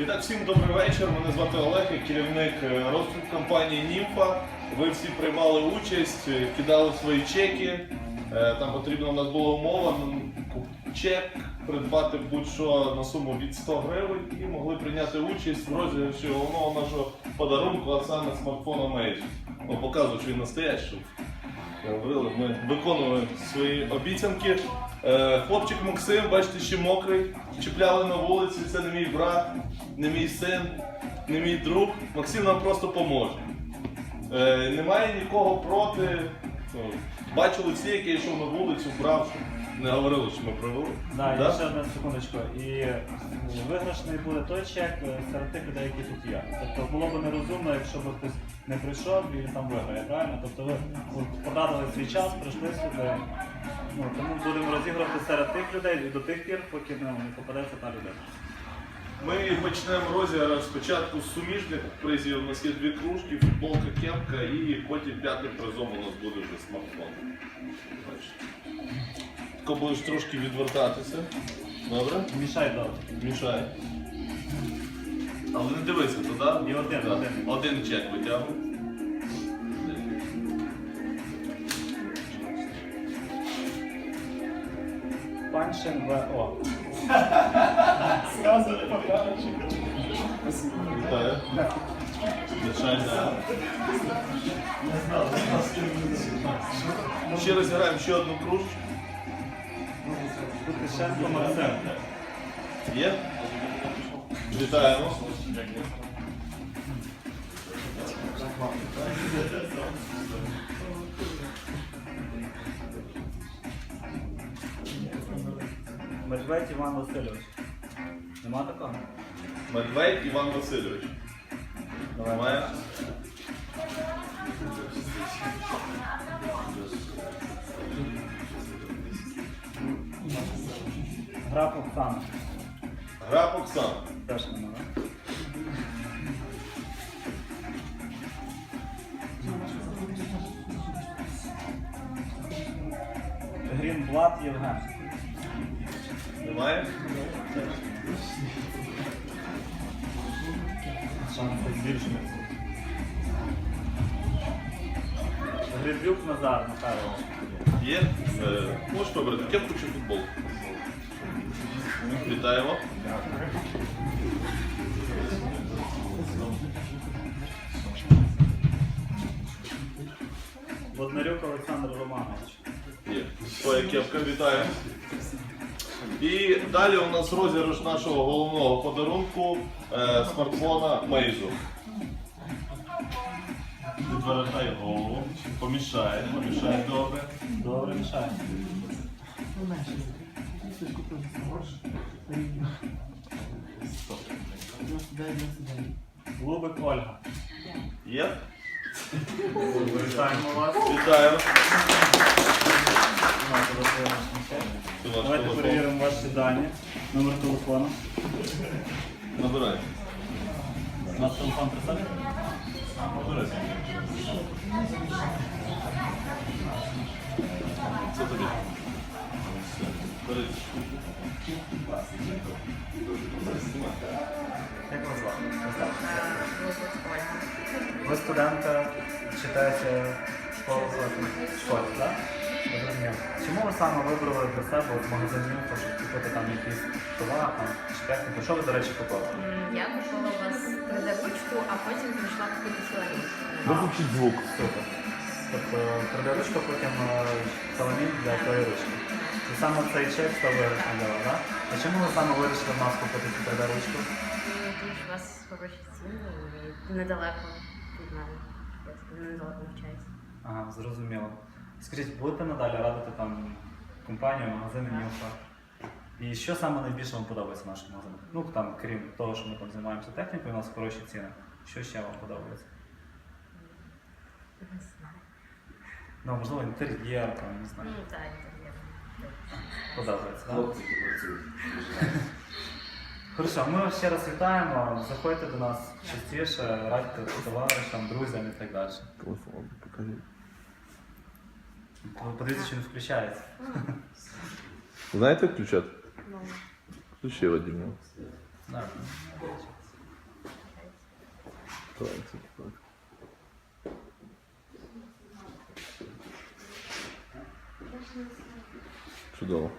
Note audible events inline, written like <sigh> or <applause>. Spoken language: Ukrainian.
І так, всім добрий вечір. Мене звати Олег, я керівник е, розвитку компанії Німфа. Ви всі приймали участь, е, кидали свої чеки. Е, Там потрібна у нас була умова чек придбати будь-що на суму від 100 гривень і могли прийняти участь в розіграші головного нашого подарунку, а саме смартфона Meizu. Ну, показую, що він настоящий. Ми виконуємо свої обіцянки. Е, хлопчик Максим, бачите, ще мокрий. Чіпляли на вулиці, це не мій брат, не мій син, не мій друг. Максим нам просто поможе. Е, немає нікого проти. Бачили всі, який йшов на вулицю, брав, не говорили, що ми провели. Да, Да? і ще одне секундочку. І виграшний буде той чек е, серед тих людей, які тут є. Тобто було б нерозумно, якщо б хтось не прийшов і він там виграє, правильно? Тобто ви от, потратили свій час, прийшли сюди. Ну, тому будемо розігрувати серед тих людей і до тих пір, поки ну, не попадеться та людина. Ми почнемо розіграш спочатку з суміжних призів. У нас є дві кружки, футболка, кепка і потім п'ятим призом у нас буде вже смартфон. Тако будеш трошки відвертатися. Добре? Мішай добре. Мішай. Але не дивися туди. І один, Так. один. Один чек витягуй. Паншин ВО. <laughs> Вітаю. Мішай, да. Ще розіграємо ще одну кружку. Кутишенко Максим. Є? Вітаємо. Медведь Іван Васильович. Нема такого? Медведь Іван Васильович. Немає? Граф Оксана. Граб Оксана. Теж нема? Грінблат Євген. Немає? Грибюк Назар Михайлович. Є? Е, Можеш вибрати кепку чи футболку? Вітаємо. Воднарюк Олександр Романович. Є. Твоя кепка, вітаю. І далі у нас розіграш нашого головного подарунку е, смартфона Meizu. Відвертай голову, помішай, помішай добре. Добре, мішай. Лубик Ольга. Є? Вітаємо вас. Вітаю. Ваші дані. Номер телефону. Набирай. У нас телефон присадить? Набирай. Це тобі. Бери. Як вас звати? Ви студентка, читаєте школу в школі, так? Саме вибрали для себе от магазин Нюфа, щоб купити там якийсь товар там, чи техніку? Що ви, до речі, купили? Я купила у вас 3D-ручку, а потім прийшла купити філамент. Виключіть звук. Супер. Тобто ручка, потім каламін для тої ручки. І саме цей чек 100 виграшний дала, так? А чому ви саме вирішили в нас купити цю 3D-ручку? Тому що у вас хороші ціни і недалеко від мене. Я недалеко навчаюся. Ага, зрозуміло. Скажіть, будете надалі радити там компанію, магазини Нюфа? І що саме найбільше вам подобається в нашому магазині? Ну там, крім того, що ми там займаємося технікою, у нас хороші ціни. Що ще вам подобається? Не знаю. Ну, можливо, інтер'єр, там, не знаю. Ну, так, інтер'єр. Подобається, так? Хорошо, ми вас ще раз вітаємо. Заходьте до нас частіше, радьте товаришам, друзям і так далі. Телефон покажи. Подивіться, чи не включається. Знаєте, як включати? Ну. Включи Вадим. Ну. Так. Чудово.